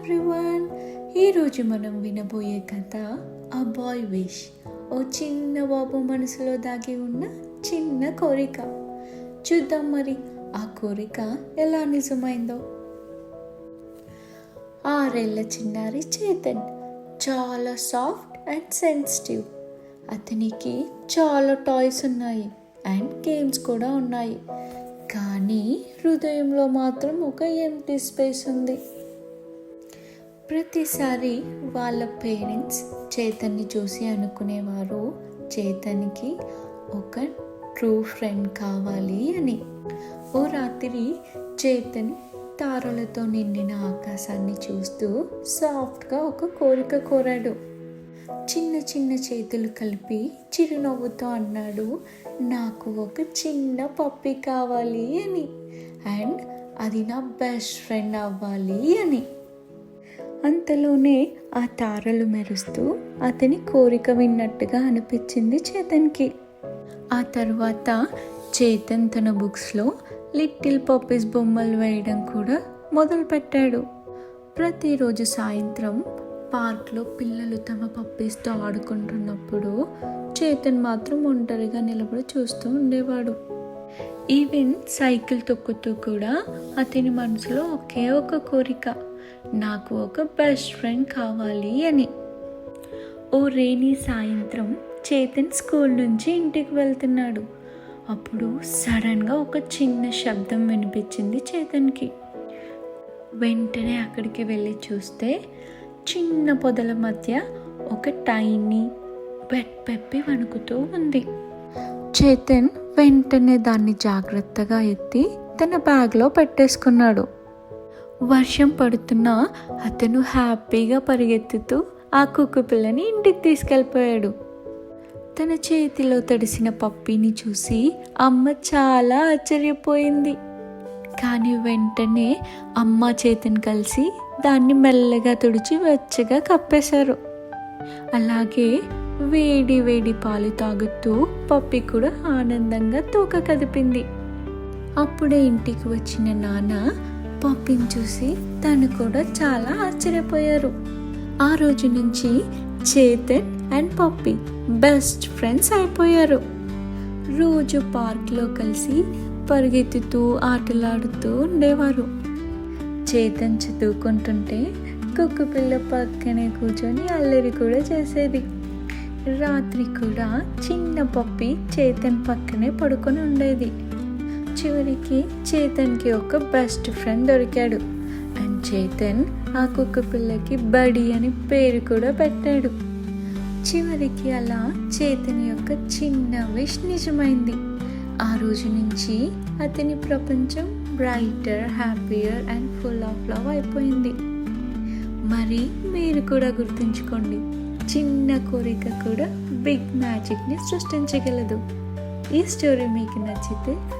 Everyone ఈరోజు మనం వినబోయే కథ ఆ బాయ్ విష్ ఓ చిన్న బాబు మనసులో దాగి ఉన్న చిన్న కోరిక. చూద్దాం మరి ఆ కోరిక ఎలా నిజమైందో. ఆరేళ్ళ చిన్నారి చేతన్. చాలా సాఫ్ట్ అండ్ సెన్సిటివ్. అతనికి చాలా టాయ్స్ ఉన్నాయి అండ్ గేమ్స్ కూడా ఉన్నాయి. కానీ హృదయంలో మాత్రం ఒక ఎంటీ స్పేస్ ఉంది. ప్రతిసారి వాళ్ళ పేరెంట్స్ చేతన్ని చూసి అనుకునేవారు చేతన్కి ఒక ట్రూ ఫ్రెండ్ కావాలి అని. ఓ రాత్రి చేతన్ తారలతో నిండిన ఆకాశాన్ని చూస్తూ సాఫ్ట్గా ఒక కోరిక కోరాడు. చిన్న చిన్న చేతులు కలిపి చిరునవ్వుతో అన్నాడు నాకు ఒక చిన్న పప్పి కావాలి అని. అండ్ అది నా బెస్ట్ ఫ్రెండ్ అవ్వాలి అని. అంతలోనే ఆ తారలు మెరుస్తూ అతని కోరిక విన్నట్టుగా అనిపించింది చేతన్కి. ఆ తర్వాత చేతన్ తన బుక్స్లో లిటిల్ పప్పీస్ బొమ్మలు వేయడం కూడా మొదలుపెట్టాడు. ప్రతిరోజు సాయంత్రం పార్క్లో పిల్లలు తమ పప్పీస్తో ఆడుకుంటున్నప్పుడు చేతన్ మాత్రం ఒంటరిగా నిలబడి చూస్తూ ఉండేవాడు. ఈవెన్ సైకిల్ తొక్కుతూ కూడా అతని మనసులో ఒకే ఒక కోరిక. నాకు ఒక బెస్ట్ ఫ్రెండ్ కావాలి అని. ఓ రేణి సాయంత్రం చేతన్ స్కూల్ నుంచి ఇంటికి వెళ్తున్నాడు. అప్పుడు సడన్గా ఒక చిన్న శబ్దం వినిపించింది చేతన్కి. వెంటనే అక్కడికి వెళ్ళి చూస్తే చిన్న పొదల మధ్య ఒక టైనీ పెట్ పెప్పి వణుకుతూ ఉంది. చేతన్ వెంటనే దాన్ని జాగ్రత్తగా ఎత్తి తన బ్యాగ్లో పెట్టేసుకున్నాడు. వర్షం పడుతున్నా అతను హ్యాపీగా పరిగెత్తుతూ ఆ కుక్క పిల్లని ఇంటికి తీసుకెళ్ళిపోయాడు. తన చేతిలో తడిసిన పప్పిని చూసి అమ్మ చాలా ఆశ్చర్యపోయింది. కానీ వెంటనే అమ్మ చేతిని కలిసి దాన్ని మెల్లగా తుడిచి వెచ్చగా కప్పేశారు. అలాగే వేడి వేడి పాలు తాగుతూ పప్పి కూడా ఆనందంగా తూక కదిపింది. అప్పుడే ఇంటికి వచ్చిన నాన్న పప్పిని చూసి తను కూడా చాలా ఆశ్చర్యపోయారు. ఆ రోజు నుంచి Chetan and Puppy best friends అయిపోయారు. రోజు పార్క్లో కలిసి పరిగెత్తుతూ ఆటలాడుతూ ఉండేవారు. చేతన్ చదువుకుంటుంటే కుక్క పిల్ల పక్కనే కూర్చొని అల్లరి కూడా చేసేది. రాత్రి కూడా చిన్న పప్పి చేతన్ పక్కనే పడుకొని ఉండేది. చివరికి చేతన్కి ఒక బెస్ట్ ఫ్రెండ్ దొరికాడు. అండ్ చేతన్ ఆ కుక్క పిల్లకి బడి అని పేరు కూడా పెట్టాడు. చివరికి అలా చేతన్ యొక్క చిన్న విష్ నిజమైంది. ఆ రోజు నుంచి అతని ప్రపంచం brighter happier and full of love అయిపోయింది. మరి మీరు కూడా గుర్తుంచుకోండి చిన్న కోరిక కూడా బిగ్ మ్యాజిక్ని సృష్టించగలదు. ఈ స్టోరీ మీకు నచ్చితే